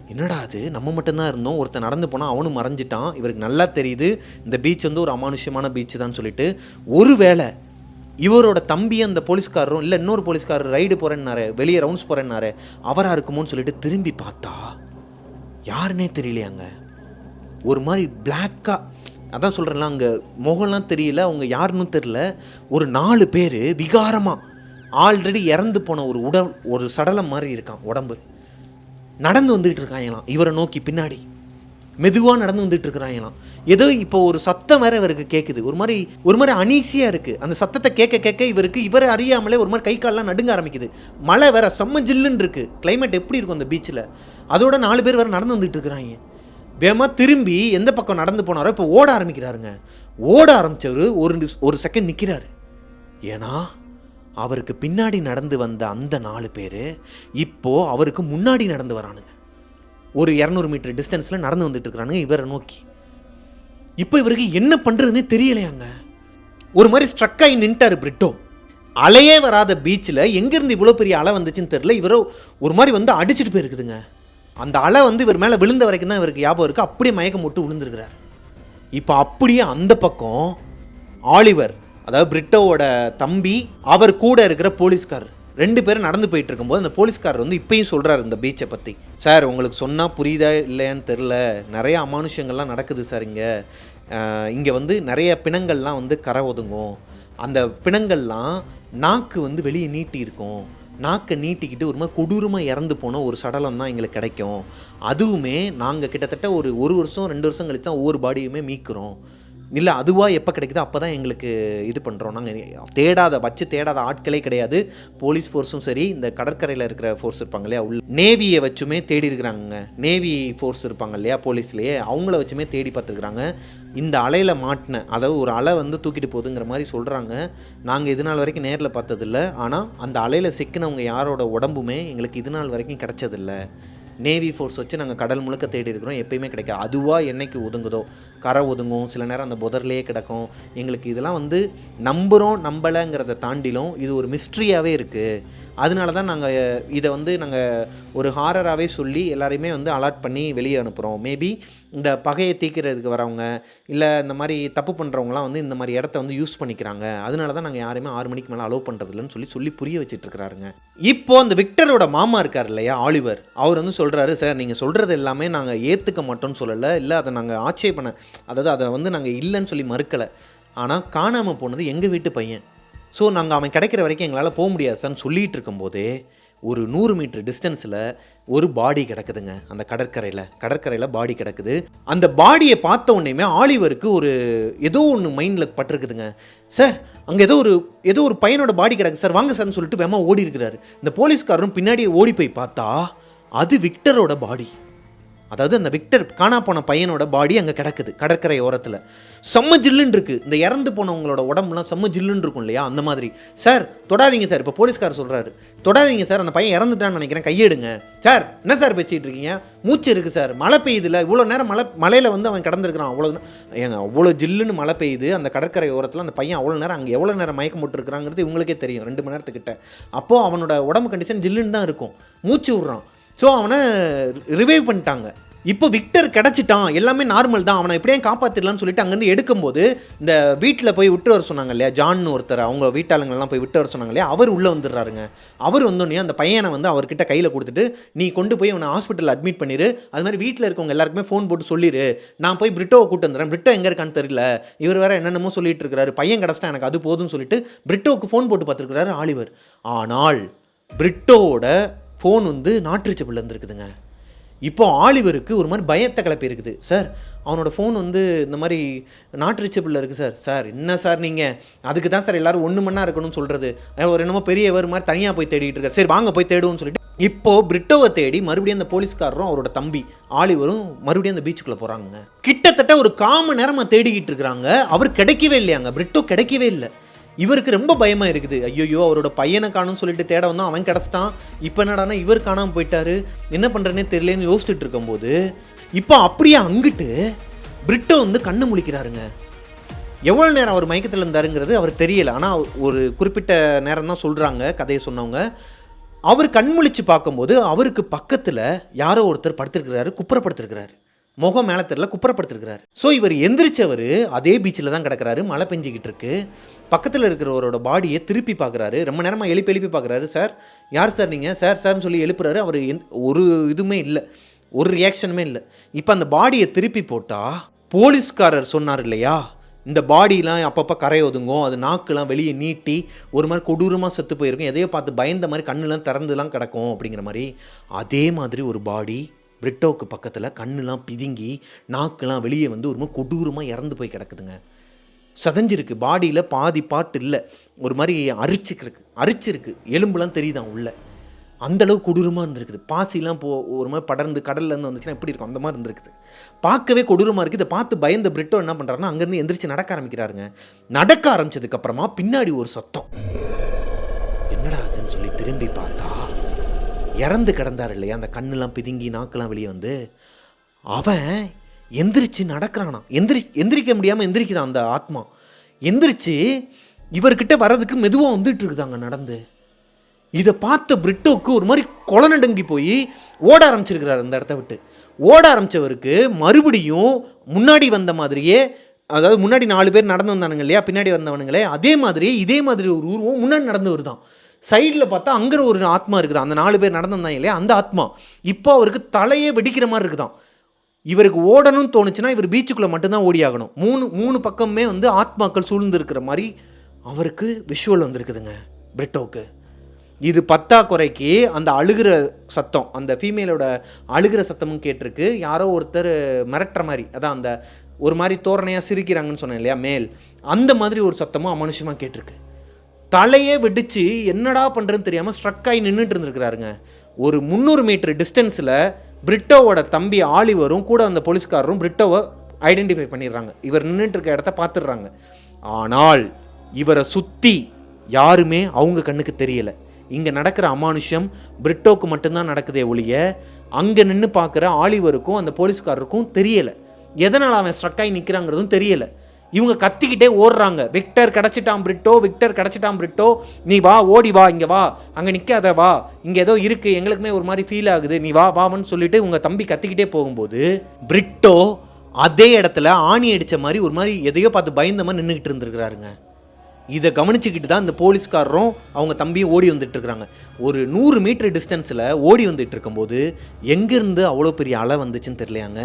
[SPEAKER 1] என்னடா அது? நம்ம மட்டும்தான் இருந்தோம். ஒருத்தன் நடந்து போனால் அவனும் மறைஞ்சிட்டான். இவருக்கு நல்லா தெரியுது. இந்த பீச் வந்து ஒரு அமானுஷ்யமான பீச் தான் சொல்லிட்டு ஒருவேளை இவரோட தம்பி அந்த போலீஸ்காரரும் இல்லை இன்னொரு போலீஸ்காரர் ரைடு போகிறேன்னாரு வெளியே ரவுண்ட்ஸ் போகிறேன்னாரு அவராக இருக்குமோன்னு சொல்லிட்டு திரும்பி பார்த்தா யாருன்னே தெரியலையாங்க. ஒரு மாதிரி பிளாக்காக அதான் சொல்கிறேன்ல அங்கே முகம்லாம் தெரியல அவங்க யாருன்னு தெரியல ஒரு நாலு பேர் விகாரமாக ஆல்ரெடி இறந்து போன ஒரு உடல் ஒரு சடலம் மாதிரி இருக்கான் உடம்பு. நடந்து வந்துகிட்டு இருக்காங்களாம் இவரை நோக்கி பின்னாடி. மெதுவாக நடந்து வந்துட்டு இருக்கிறாங்களாம். ஏதோ இப்போ ஒரு சத்தம் வேற இவருக்கு கேட்குது ஒரு மாதிரி ஒரு மாதிரி அனீசியாக இருக்குது அந்த சத்தத்தை கேட்க கேட்க இவருக்கு இவரை அறியாமலே ஒரு மாதிரி கை கால்லாம் நடுங்க ஆரம்பிக்குது. மழை வேற செம்ம ஜில்லுன்னு இருக்குது கிளைமேட் எப்படி இருக்கும் அந்த பீச்சில் அதோட நாலு பேர் வேற நடந்து வந்துட்டு இருக்கிறாங்க. வேகமாக திரும்பி எந்த பக்கம் நடந்து போனாரோ இப்போ ஓட ஆரம்பிக்கிறாருங்க. ஓட ஆரம்பித்தவர் ஒரு ஒரு செகண்ட் நிற்கிறாரு ஏன்னா அவருக்கு பின்னாடி நடந்து வந்த அந்த நாலு பேர் இப்போது அவருக்கு முன்னாடி நடந்து வரானுங்க. ஒரு இரநூறு மீட்டர் டிஸ்டன்ஸில் நடந்து வந்துட்டு இருக்கிறானுங்க இவரை நோக்கி. இப்போ இவருக்கு என்ன பண்ணுறதுன்னே தெரியலையாங்க. ஒரு மாதிரி ஸ்ட்ரக் ஆகி நின்ட்டார் பிரிட்டோ. அலையே வராத பீச்சில் எங்கேருந்து இவ்வளோ பெரிய அலை வந்துச்சுன்னு தெரியல. இவரோ ஒரு மாதிரி வந்து அடிச்சுட்டு போயிருக்குதுங்க. அந்த அலை வந்து இவர் மேலே விழுந்த வரைக்கும் தான் இவருக்கு ஞாபகம் இருக்குது அப்படியே மயக்கம் போட்டு விழுந்துருக்கிறார். இப்போ அப்படியே அந்த பக்கம் ஆலிவர் அதாவது பிரிட்டோவோட தம்பி அவர் கூட இருக்கிற போலீஸ்கார் ரெண்டு பேரும் நடந்து போயிட்டு இருக்கும்போது அந்த போலீஸ்காரர் வந்து இப்பயும் சொல்கிறாரு இந்த பீச்சை பற்றி சார் உங்களுக்கு சொன்னால் புரியுதா இல்லையான்னு தெரில நிறைய அமானுஷங்கள்லாம் நடக்குது சார் இங்கே. இங்கே வந்து நிறைய பிணங்கள்லாம் வந்து கரை ஒதுங்கும். அந்த பிணங்கள்லாம் நாக்கு வந்து வெளியே நீட்டி இருக்கும். நாக்கை நீட்டிக்கிட்டு ஒரு மாதிரி கொடூரமாக இறந்து போன ஒரு சடலம் தான் எங்களுக்கு கிடைக்கும். அதுவுமே நாங்கள் கிட்டத்தட்ட ஒரு ஒரு வருஷம் ரெண்டு வருஷம் கழித்து தான் ஒவ்வொரு பாடியுமே மீட்கிறோம். இல்லை அதுவாக எப்போ கிடைக்குதோ அப்போ தான் எங்களுக்கு இது பண்ணுறோம் நாங்கள் தேடாத வச்சு தேடாத ஆட்களே கிடையாது. போலீஸ் ஃபோர்ஸும் சரி இந்த கடற்கரையில் இருக்கிற ஃபோர்ஸ் இருப்பாங்க இல்லையா? உள்ள நேவியை வச்சுமே தேடி இருக்கிறாங்க நேவி ஃபோர்ஸ் இருப்பாங்க இல்லையா போலீஸ்லேயே? அவங்கள வச்சுமே தேடி பார்த்துருக்குறாங்க. இந்த அலையில் மாட்டின அதாவது ஒரு அலை வந்து தூக்கிட்டு போகுதுங்கிற மாதிரி சொல்கிறாங்க நாங்கள் இது நாள் வரைக்கும் நேரில் பார்த்ததில்ல. ஆனால் அந்த அலையில் சிக்கினவங்க யாரோட உடம்புமே எங்களுக்கு இது நாள் வரைக்கும் கிடச்சதில்லை. நேவி ஃபோர்ஸ் வச்சு நாங்கள் கடல் முழுக்க தேடி இருக்கிறோம். எப்பயுமே கிடைக்காது. அதுவாக என்றைக்கு ஒதுங்குதோ. கரை ஒதுங்கும். சில நேரம் அந்த புதர்லேயே கிடக்கும். எங்களுக்கு இதெல்லாம் வந்து நம்புகிறோம் நம்பலைங்கிறத தாண்டிலும் இது ஒரு மிஸ்ட்ரியாகவே இருக்குது அதனால தான் நாங்கள் இதை வந்து நாங்கள் ஒரு ஹாரராகவே சொல்லி எல்லாரையுமே வந்து அலாட் பண்ணி வெளியே அனுப்புகிறோம் மேபி இந்த பகையை தீக்கிறதுக்கு வரவங்க இல்லை இந்த மாதிரி தப்பு பண்ணுறவங்களாம் வந்து இந்த மாதிரி இடத்த வந்து யூஸ் பண்ணிக்கிறாங்க. அதனால தான் நாங்கள் யாருமே ஆறு மணிக்கு மேலே அலோவ் பண்ணுறதில்லன்னு சொல்லி சொல்லி புரிய வச்சுட்டு இருக்கிறாருங்க அந்த விக்டரோட மாமா இருக்கார் இல்லையா ஆலிவர். அவர் வந்து சொல்கிறாரு சார் நீங்கள் சொல்கிறது எல்லாமே நாங்கள் ஏற்றுக்க மாட்டோம்னு சொல்லலை. இல்லை அதை நாங்கள் ஆட்சேபனை அதாவது அதை வந்து நாங்கள் இல்லைன்னு சொல்லி மறுக்கலை. ஆனால் காணாமல் போனது எங்கள் வீட்டு பையன். ஸோ நாங்கள் அவன் கிடைக்கிற வரைக்கும் எங்களால் போக முடியாது சார்னு சொல்லிட்டு ஒரு நூறு மீட்டர் டிஸ்டன்ஸில் ஒரு பாடி கிடக்குதுங்க. அந்த கடற்கரையில் கடற்கரையில் பாடி கிடக்குது. அந்த பாடியை பார்த்த உடனேயுமே ஆலிவருக்கு ஒரு ஏதோ ஒன்று மைண்டில் பட்டிருக்குதுங்க. சார் அங்கே ஏதோ ஒரு ஏதோ ஒரு பையனோட பாடி கிடக்கு. சார் வாங்க சார்னு சொல்லிட்டு வேமா ஓடி இருக்கிறாரு இந்த போலீஸ்காரரும் பின்னாடியே ஓடி போய் பார்த்தா அது விக்டரோட பாடி அதாவது அந்த விக்டர் காணா போன பையனோட பாடி அங்கே கிடக்குது கடற்கரை ஓரத்தில். செம்ம ஜில்லுன்னு இருக்குது இந்த இறந்து போனவங்களோட உடம்புலாம் செம்ம ஜில்லுன்னு இருக்கும் இல்லையா? அந்த மாதிரி. சார் தொடாதீங்க சார். இப்போ போலீஸ்கார் சொல்கிறாரு தொடாதீங்க சார் அந்த பையன் இறந்துட்டான்னு நினைக்கிறேன். கையெடுங்க. சார் என்ன சார் பேசிகிட்டு இருக்கீங்க? மூச்சு இருக்குது சார். மழை பெய்யுதுல. இவ்வளோ நேரம் மழை மலையில் வந்து அவன் கிடந்திருக்கிறான். அவ்வளோ ஏங்க அவ்வளோ ஜில்லுன்னு மழை பெய்யுது. அந்த கடற்கரை ஓரத்தில் அந்த பையன் அவ்வளோ நேரம் அங்கே எவ்வளோ நேரம் மயக்கம் போட்டுருக்காங்கிறது இவங்களுக்கே தெரியும். ரெண்டு மணி நேரத்துக்கிட்ட. அப்போது அவனோட உடம்பு கண்டிஷன் ஜில்லுன்னு தான் இருக்கும். மூச்சு விட்றான். ஸோ அவனை ரிவைவ் பண்ணிட்டாங்க. இப்போ விக்டர் கிடச்சிட்டான். எல்லாமே நார்மல் தான். அவனை எப்படியும் காப்பாற்றிடலாம்னு சொல்லிட்டு அங்கேருந்து எடுக்கும்போது இந்த வீட்டில் போய் விட்டு வர சொன்னாங்க இல்லையா? ஜான்னு ஒருத்தர் அவங்க வீட்டாளங்கள்லாம் போய் விட்டு வர சொன்னாங்க இல்லையா? அவர் உள்ளே வந்துடுறாருங்க. அவர் வந்தோடனே அந்த பையனை வந்து அவர்கிட்ட கையில் கொடுத்துட்டு நீ கொண்டு போய் அவனை ஹாஸ்பிட்டலில் அட்மிட் பண்ணிடு அது மாதிரி வீட்டில் இருக்கவங்க எல்லாருக்குமே ஃபோன் போட்டு சொல்லிடு நான் போய் பிரிட்டோவை கூட்டு வந்துடுறேன். பிரிட்டோ எங்கே இருக்கான்னு தெரியல. இவர் வேற என்னென்னமோ சொல்லிட்டு இருக்காரு பையன் கிடச்சிட்டா எனக்கு அது போதும்னு சொல்லிட்டு பிரிட்டோவுக்கு ஃபோன் போட்டு பார்த்துருக்காரு ஆலிவர். ஆனால் பிரிட்டோட ஃபோன் வந்து நாட்டுச்சப்பில் இருந்துருக்குதுங்க. இப்போ ஆலிவருக்கு ஒரு மாதிரி பயத்தை கலப்பி இருக்குது. சார் அவனோட ஃபோன் வந்து இந்த மாதிரி நாட் ரீச்சபிளில் இருக்குது சார். சார் என்ன சார் நீங்கள் அதுக்கு தான் சார் எல்லோரும் ஒன்று மணி இருக்கணும்னு சொல்கிறது ஒரு என்னமோ பெரியவர் மாதிரி தனியாக போய் தேடிட்டு இருக்கார். சரி வாங்க போய் தேடுவோம்னு சொல்லிட்டு இப்போ பிரிட்டோவை தேடி மறுபடியும் அந்த போலீஸ்காரரும் அவரோட தம்பி ஆலிவரும் மறுபடியும் அந்த பீச்சுக்குள்ளே போகிறாங்க கிட்டத்தட்ட ஒரு காம நேரமாக தேடிக்கிட்டு இருக்கிறாங்க. அவர் கிடைக்கவே இல்லையாங்க. பிரிட்டோ கிடைக்கவே இல்லை. இவருக்கு ரொம்ப பயமாக இருக்குது. ஐயோ அவரோட பையனை காணும்னு சொல்லிட்டு தேட வந்தோம் அவன் கிடச்சிட்டான். இப்போ என்னடானா இவர் காணாமல் போயிட்டாரு. என்ன பண்ணுறேனே தெரியலன்னு யோசிச்சுட்டு இருக்கும்போது இப்போ அப்படியே அங்கிட்டு பிரிட்டோ வந்து கண்ணு முழிக்கிறாருங்க. எவ்வளோ நேரம் அவர் மயக்கத்தில் இருந்தாருங்கிறது அவர் தெரியல. ஆனால் ஒரு குறிப்பிட்ட நேரம் தான் சொல்கிறாங்க கதையை சொன்னவங்க. அவர் கண்முழிச்சு பார்க்கும்போது அவருக்கு பக்கத்தில் யாரோ ஒருத்தர் படுத்திருக்கிறாரு குப்புறப்படுத்திருக்கிறாரு. முகம் மேலே தெரில குப்புறப்படுத்திருக்கிறாரு. ஸோ இவர் எந்திரிச்சவர் அதே பீச்சில் தான் கிடக்கிறாரு. மழை பெஞ்சிக்கிட்டு இருக்கு. பக்கத்தில் இருக்கிறவரோட பாடியை திருப்பி பார்க்குறாரு ரொம்ப நேரமாக எழுப்பி எழுப்பி பார்க்குறாரு சார் யார் சார் நீங்கள் சார் சார்னு சொல்லி எழுப்புறாரு. அவர் எந் ஒரு இதுவுமே இல்லை. ஒரு ரியாக்ஷனுமே இல்லை. இப்போ அந்த பாடியை திருப்பி போட்டால் போலீஸ்காரர் சொன்னார் இல்லையா? இந்த பாடிலாம் அப்பப்போ கரை ஒதுங்கும். அது நாக்குலாம் வெளியே நீட்டி ஒரு மாதிரி கொடூரமாக செத்து போயிருக்கும். எதையோ பார்த்து பயந்த மாதிரி கண்ணுலாம் திறந்துலாம் கிடக்கும் அப்படிங்கிற மாதிரி. அதே மாதிரி ஒரு பாடி பிரிட்டோவுக்கு பக்கத்தில் கண்ணுலாம் பிதுங்கி நாக்கெலாம் வெளியே வந்து ஒரு மாதிரி கொடூரமாக இறந்து போய் கிடக்குதுங்க. சதஞ்சிருக்கு. பாடியில் பாதி பாட்டு இல்லை. ஒரு மாதிரி அரிச்சுக்கிருக்கு அரிச்சிருக்கு. எலும்புலாம் தெரியுதான் உள்ளே? அந்த அளவு கொடூரமாக இருந்திருக்குது. பாசிலாம் போ ஒரு மாதிரி படர்ந்து கடல்லேருந்து வந்துச்சுன்னா எப்படி இருக்கும்? அந்த மாதிரி இருந்திருக்குது. பார்க்கவே கொடூரமாக இருக்குது. இதை பார்த்து பயந்த பிரிட்டோ என்ன பண்ணுறாருன்னா அங்கேருந்து எந்திரிச்சு நடக்க ஆரம்பிக்கிறாருங்க. நடக்க ஆரம்பித்ததுக்கப்புறமா பின்னாடி ஒரு சத்தம். என்னடா அதுன்னு சொல்லி திரும்பி பார்த்தா இறந்து கிடந்தார் இல்லையா? அந்த கண்ணெல்லாம் பிதுங்கி நாக்கெல்லாம் வெளியே வந்து அவன் எந்திரிச்சு நடக்கிறானா எந்திரி எந்திரிக்க முடியாமல் எந்திரிக்குதான் அந்த ஆத்மா. எந்திரிச்சு இவர்கிட்ட வர்றதுக்கு மெதுவாக வந்துட்டு இருக்குதாங்க நடந்து. இதை பார்த்த பிரிட்டோக்கு ஒரு மாதிரி கொலை நடுங்கி போய் ஓட ஆரம்பிச்சிருக்கிறார் அந்த இடத்த விட்டு. ஓட ஆரம்பித்தவருக்கு மறுபடியும் முன்னாடி வந்த மாதிரியே அதாவது முன்னாடி நாலு பேர் நடந்து வந்தானுங்க இல்லையா? பின்னாடி வந்தவனுங்களே அதே மாதிரியே இதே மாதிரி ஒரு உருவம் முன்னாடி நடந்தவர் தான் சைடில் பார்த்தா அங்கே ஒரு ஆத்மா இருக்குது. அந்த நாலு பேர் நடந்திருந்தாங்க இல்லையா? அந்த ஆத்மா. இப்போ அவருக்கு தலையே வெடிக்கிற மாதிரி இருக்குதான். இவருக்கு ஓடணும்னு தோணுச்சுன்னா இவர் பீச்சுக்குள்ளே மட்டும்தான் ஓடி ஆகணும் மூணு மூணு பக்கமே வந்து ஆத்மாக்கள் சூழ்ந்துருக்கிற மாதிரி அவருக்கு விஷுவல் வந்திருக்குதுங்க பிரிட்டோவுக்கு இது பத்தா குறைக்கு அந்த அழுகிற சத்தம் அந்த ஃபீமேலோட அழுகிற சத்தமும் கேட்டிருக்கு. யாரோ ஒருத்தர் மிரட்டுற மாதிரி அதான் அந்த ஒரு மாதிரி தோரணையாக சிரிக்கிறாங்கன்னு சொன்னேன் இல்லையா? மேல். அந்த மாதிரி ஒரு சத்தமும் அமனுஷமாக கேட்டிருக்கு. தலையே வெடிச்சு என்னடா பண்ணுறதுன்னு தெரியாமல் ஸ்ட்ரக் ஆகி நின்றுட்டு இருந்திருக்கிறாருங்க. ஒரு முந்நூறு மீட்டர் டிஸ்டன்ஸில் பிரிட்டோவோட தம்பி ஆலிவரும் கூட அந்த போலீஸ்காரரும் பிரிட்டோவை ஐடென்டிஃபை பண்ணிடுறாங்க. இவர் நின்றுட்டு இருக்க இடத்த பார்த்துடுறாங்க. ஆனால் இவரை சுற்றி யாருமே அவங்க கண்ணுக்கு தெரியலை. இங்கே நடக்கிற அமானுஷம் பிரிட்டோக்கு மட்டும்தான் நடக்குதே ஒழிய அங்கே நின்று பார்க்குற ஆலிவருக்கும் அந்த போலீஸ்காரருக்கும் தெரியலை. எதனால் அவன் ஸ்ட்ரக் ஆகி நிற்கிறாங்கிறதும் தெரியலை. இவங்க கத்திக்கிட்டே ஓடுறாங்க. விக்டர் கிடச்சிட்டான் பிரிட்டோ விக்டர் கிடச்சிட்டான் பிரிட்டோ நீ வா ஓடி வா இங்கே வா. அங்கே நிற்காத வா. இங்கே ஏதோ இருக்குது எங்களுக்குமே ஒரு மாதிரி ஃபீல் ஆகுது. நீ வா வான்னு சொல்லிட்டு உங்கள் தம்பி கத்திக்கிட்டே போகும்போது பிரிட்டோ அதே இடத்துல ஆணி அடித்த மாதிரி ஒரு மாதிரி எதையோ பார்த்து பயந்த மாதிரி நின்றுக்கிட்டு இருந்திருக்கிறாருங்க. இதை கவனிச்சுக்கிட்டு தான் இந்த போலீஸ்காரரும் அவங்க தம்பியும் ஓடி வந்துட்டுருக்குறாங்க ஒரு நூறு மீட்டர் டிஸ்டன்ஸில் ஓடி வந்துட்டு இருக்கும்போது எங்கேருந்து அவ்வளோ பெரிய அலை வந்துச்சுன்னு தெரியலையாங்க?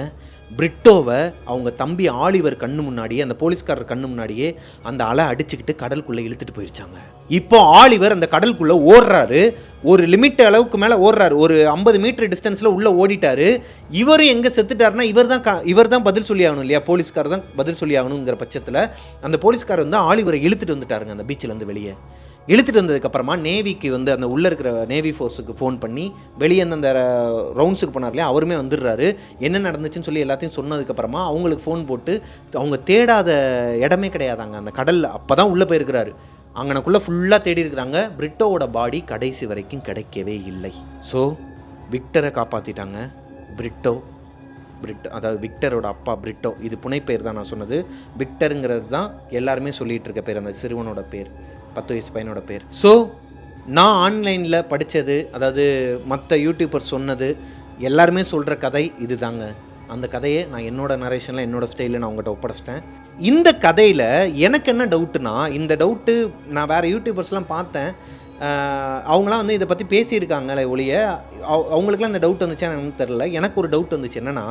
[SPEAKER 1] பிரிட்டோவை அவங்க தம்பி ஆலிவர் கண்ணு முன்னாடியே அந்த போலீஸ்காரர் கண்ணு முன்னாடியே அந்த அலை அடிச்சுக்கிட்டு கடலுக்குள்ளே இழுத்துட்டு போயிருச்சாங்க. இப்போ ஆலிவர் அந்த கடலுக்குள்ளே ஓடுறாரு. ஒரு லிமிட் அளவுக்கு மேலே ஓடுறாரு. ஒரு ஐம்பது மீட்டர் டிஸ்டன்ஸில் உள்ளே ஓடிட்டாரு. இவர் எங்கே செத்துட்டாருன்னா இவர் தான் இவர் தான் பதில் சொல்லி ஆகணும் இல்லையா? போலீஸ்கார் தான் பதில் சொல்லி ஆகணுங்கிற பட்சத்தில் அந்த போலீஸ்காரர் வந்து ஆலிவரை இழுத்துட்டு வந்துட்டாருங்க அந்த பீச்சிலேருந்து வெளியே. இழுத்துட்டு வந்ததுக்கப்புறமா நேவிக்கு வந்து அந்த உள்ளே இருக்கிற நேவி ஃபோர்ஸுக்கு ஃபோன் பண்ணி வெளியே அந்த ரவுண்ட்ஸுக்கு போனார் இல்லையா அவருமே வந்துடுறாரு. என்ன நடந்துச்சுன்னு சொல்லி எல்லாத்தையும் சொன்னதுக்கப்புறமா அவங்களுக்கு ஃபோன் போட்டு அவங்க தேடாத இடமே கிடையாதாங்க. அந்த கடலில் அப்போ தான் உள்ளே போயிருக்கிறாரு. அங்கனக்குள்ளே ஃபுல்லாக தேடி இருக்கிறாங்க. பிரிட்டோவோட பாடி கடைசி வரைக்கும் கிடைக்கவே இல்லை. ஸோ விக்டரை காப்பாற்றிட்டாங்க பிரிட்டோ பிரிட் அதாவது விக்டரோட அப்பா பிரிட்டோ. இது புனைப்பெயர் தான் நான் சொன்னது. விக்டருங்கிறது தான் எல்லாருமே சொல்லிகிட்டு இருக்க பேர் அந்த சிறுவனோட பேர். பத்து வயசு பையனோட பேர். ஸோ நான் ஆன்லைனில் படித்தது அதாவது மற்ற யூடியூபர் சொன்னது எல்லாருமே சொல்கிற கதை இதுதாங்க. அந்த கதையை நான் என்னோட நரேஷனில் என்னோட ஸ்டைலில் நான் உங்கள்கிட்ட ஒப்படைச்சிட்டேன். இந்த கதையில் எனக்கு என்ன டவுட்டுனா இந்த டவுட்டு நான் வேறு யூடியூபர்ஸ்லாம் பார்த்தேன். அவங்களாம் வந்து இதை பற்றி பேசியிருக்காங்களே ஒழிய அவங்களுக்குலாம் இந்த டவுட் வந்துச்சு எனக்கு தெரில எனக்கு ஒரு டவுட் வந்துச்சு. என்னென்னா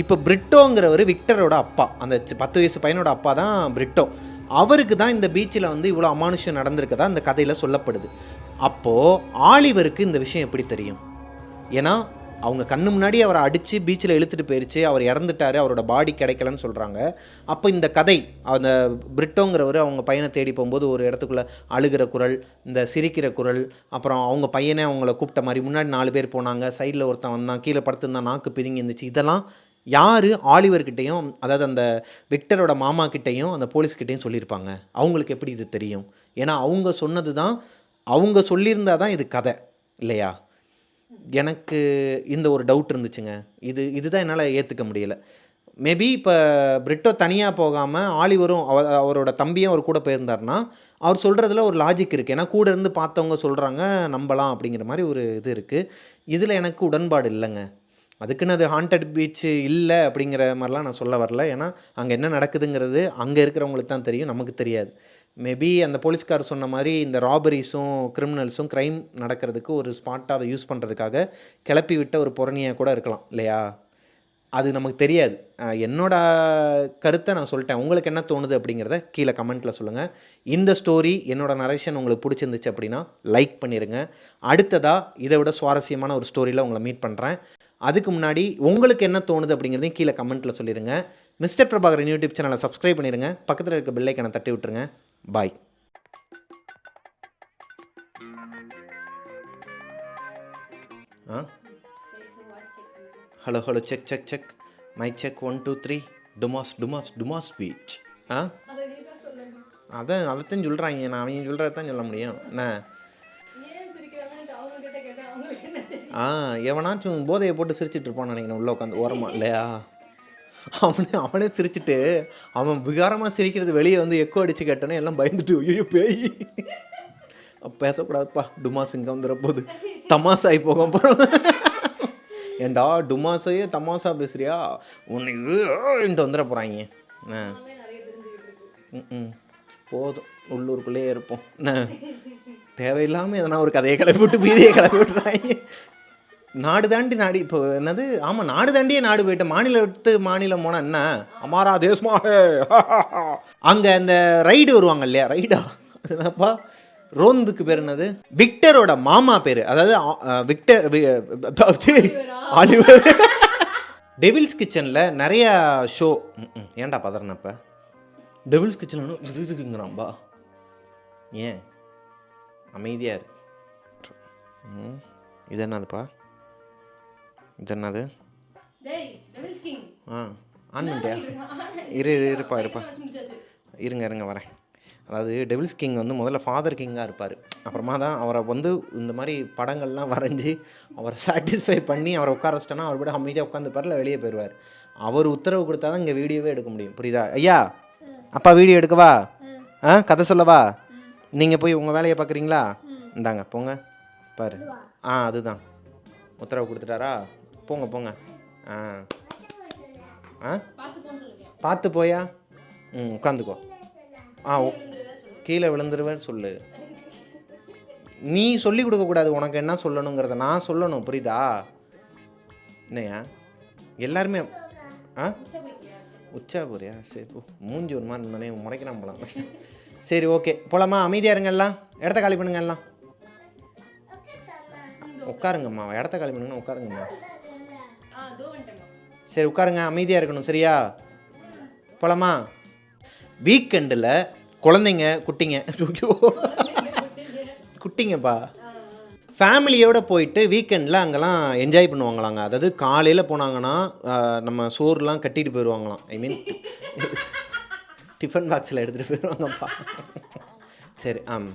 [SPEAKER 1] இப்போ பிரிட்டோங்கிறவர் விக்டரோட அப்பா. அந்த பத்து வயசு பையனோட அப்பா தான் பிரிட்டோ. அவருக்கு தான் இந்த பீச்சில் வந்து இவ்வளோ அமானுஷம் நடந்திருக்கதா இந்த கதையில் சொல்லப்படுது. அப்போது ஆலிவருக்கு இந்த விஷயம் எப்படி தெரியும்? ஏன்னா அவங்க கண்ணு முன்னாடி அவரை அடித்து பீச்சில் இழுத்துட்டு போயிருச்சு அவர் இறந்துட்டாரு அவரோட பாடி கிடைக்கலன்னு சொல்கிறாங்க அப்போ இந்த கதை அந்த பிரிட்டோங்கிறவர் அவங்க பையனை தேடி போகும்போது ஒரு இடத்துக்குள்ளே அழுகிற குரல் இந்த சிரிக்கிற குரல் அப்புறம் அவங்க பையனே அவங்கள கூப்பிட்ட மாதிரி முன்னாடி நாலு பேர் போனாங்க சைடில் ஒருத்தன் வந்தான் கீழே படுத்துருந்தான் நாக்கு பிதுங்கி இருந்துச்சு இதெல்லாம் யார் ஆலிவர்கிட்டையும் அதாவது அந்த விக்டரோட மாமா கிட்டேயும் அந்த போலீஸ்கிட்டையும் சொல்லியிருப்பாங்க. அவங்களுக்கு எப்படி இது தெரியும்? ஏன்னா அவங்க சொன்னது தான் அவங்க சொல்லியிருந்தா தான் இது கதை இல்லையா? எனக்கு இந்த ஒரு டவுட் இருந்துச்சுங்க. இது இதுதான் என்னால் ஏற்றுக்க முடியல. மேபி இப்போ பிரிட்டோ தனியாக போகாமல் ஆலிவரும் அவ அவரோட தம்பியும் அவர் கூட போயிருந்தாருன்னா அவர் சொல்கிறதுல ஒரு லாஜிக் இருக்குது ஏன்னா கூட இருந்து பார்த்தவங்க சொல்கிறாங்க நம்பலாம் அப்படிங்கிற மாதிரி ஒரு இது இருக்குது இதில் எனக்கு உடன்பாடு இல்லைங்க. அதுக்குன்னு அது ஹாண்டட் பீச் இல்லை அப்படிங்கிற மாதிரிலாம் நான் சொல்ல வரல. ஏன்னா அங்கே என்ன நடக்குதுங்கிறது அங்கே இருக்கிறவங்களுக்கு தான் தெரியும் நமக்கு தெரியாது. மேபி அந்த போலீஸ்கார் சொன்ன மாதிரி இந்த ராபரிஸும் கிரிமினல்ஸும் க்ரைம் நடக்கிறதுக்கு ஒரு ஸ்பாட்டாக அதை யூஸ் பண்ணுறதுக்காக கிளப்பி விட்ட ஒரு புறணியாக கூட இருக்கலாம் இல்லையா? அது நமக்கு தெரியாது. என்னோட கருத்தை நான் சொல்லிட்டேன். உங்களுக்கு என்ன தோணுது அப்படிங்கிறத கீழே கமெண்ட்டில் சொல்லுங்கள் இந்த ஸ்டோரி என்னோட நரேஷன் உங்களுக்கு பிடிச்சிருந்துச்சு அப்படின்னா லைக் பண்ணிடுங்க அடுத்ததாக இதை விட சுவாரஸ்யமான ஒரு ஸ்டோரியில் உங்களை மீட் பண்ணுறேன் அதுக்கு முன்னாடி உங்களுக்கு என்ன தோணுது அப்படிங்கிறதையும் கீழே கமெண்ட்டில் சொல்லிடுங்க மிஸ்டர் பிரபாகரன் யூடியூப் சேனலை சப்ஸ்கிரைப் பண்ணிடுங்க பக்கத்தில் இருக்க பெல்லைக்கனை தட்டி விட்டுருங்க. Bye ah? Hello hello check check check my check one two three Dumas Dumas Dumas beach ஆ? அதான் அதைத்தான் சொல்கிறாங்க நான் அவங்க சொல்கிறத தான் சொல்ல முடியும். என்ன? ஆ எவனாச்சும் போதையை போட்டு சிரிச்சிட்டு இருப்பான்னு நினைக்கிறேன் உள்ளே உட்காந்து ஓரமா இல்லையா? அவனே அவனே சிரிச்சுட்டு அவன் விகாரமாக சிரிக்கிறது வெளியே வந்து எக்கோ அடித்து கேட்டோன்னே எல்லாம் பயந்துட்டு ஐயோ பேய். பேசக்கூடாதுப்பா டுமாஸ் இங்கே வந்துட போகுது தமாசாகி போக போகிறோம் ஏண்டா டுமாஸையே தமாசா பேசுறியா? உன்னை வந்துட போகிறாங்க என்ன? ம் போதும் உள்ளூருக்குள்ளேயே இருப்போம். தேவையில்லாமல் எதனா ஒரு கதையை கிளப்பி விட்டு பீதியை கிளப்பி விட்டுறாங்க. நாடு தாண்டி நாடு இப்போ என்னது? ஆமாம் நாடு தாண்டியே நாடு போயிட்டு மாநிலம் விட்டு மாநிலம் போனால் என்ன? அமாரா தேசமா அங்கே அந்த ரைடு வருவாங்க இல்லையா? ரைடா? அதுதான்ப்பா. ரோந்துக்கு பேர் என்னது? விக்டரோட மாமா பேர். அதாவது விக்டர் ஆலிவர். டெவில்ஸ் கிச்சனில் நிறைய ஷோ. ஏன்டா பதறனப்ப டெவில்ஸ் கிச்சன் இது இதுக்குங்கிறான்பா? ஏன்? அமைதியாக இரு. இது என்னதுப்பா? இது என்னது? ஆ ஆன் பண்ணிட்டியா இரு இரு இருப்பா இருப்பா. இருங்க இருங்க வரேன். அதாவது டெவில்ஸ் கிங் வந்து முதல்ல ஃபாதர் கிங்காக இருப்பார். அப்புறமா தான் அவரை வந்து இந்த மாதிரி படங்கள்லாம் வரைஞ்சி அவரை சாட்டிஸ்ஃபை பண்ணி அவரை உட்கார வச்சிட்டோன்னா அவர் கூட அமைதியாக உட்காந்துப்பார் இல்லை வெளியே போயிடுவார் அவர் உத்தரவு கொடுத்தா தான் இங்கே வீடியோவே எடுக்க முடியும். புரியுதா? ஐயா அப்பா வீடியோ எடுக்கவா ஆ கதை சொல்லவா நீங்கள் போய் உங்கள் வேலையை பார்க்குறீங்களா இந்தாங்க போங்க. பாரு. ஆ அதுதான். உத்தரவு கொடுத்துட்டாரா? போங்க போங்க. ஆ. ஆ?
[SPEAKER 3] பார்த்து
[SPEAKER 1] போயா? ம் உட்காந்துக்கோ. ஆ கீழே விழுந்துருவேன்னு சொல்லு. நீ சொல்லி கொடுக்கக்கூடாது உனக்கு என்ன சொல்லணுங்கிறத நான் சொல்லணும் புரியுதா? என்னையா எல்லாருமே ஆ? உச்சா போறியா சரி போ. மூஞ்சி ஒரு மாதிரி இருந்தானே முறைக்கிறான் போலாம் சரி ஓகே. போலாமா? அமைதியாக இருங்க எல்லாம். இடத்த காலி பண்ணுங்க எல்லாம். உட்காருங்கம்மா. இடத்த காலி பண்ணுங்க உட்காருங்கம்மா. சரி உட்காருங்க. அமைதியாக இருக்கணும். சரியா? போலாமா? வீக்கெண்டில் குழந்தைங்க குட்டிங்க. குட்டிங்கப்பா. ஃபேமிலியோடு போயிட்டு வீக்கெண்டில் அங்கெல்லாம் என்ஜாய் பண்ணுவாங்களாங்க. அதாவது காலையில் போனாங்கன்னா நம்ம சோறுலாம் கட்டிட்டு போயிடுவாங்களாம் ஐ மீன் டிஃபன் (laughs) பாக்ஸில் எடுத்துகிட்டு போயிடுவாங்கப்பா சரி ஆம்.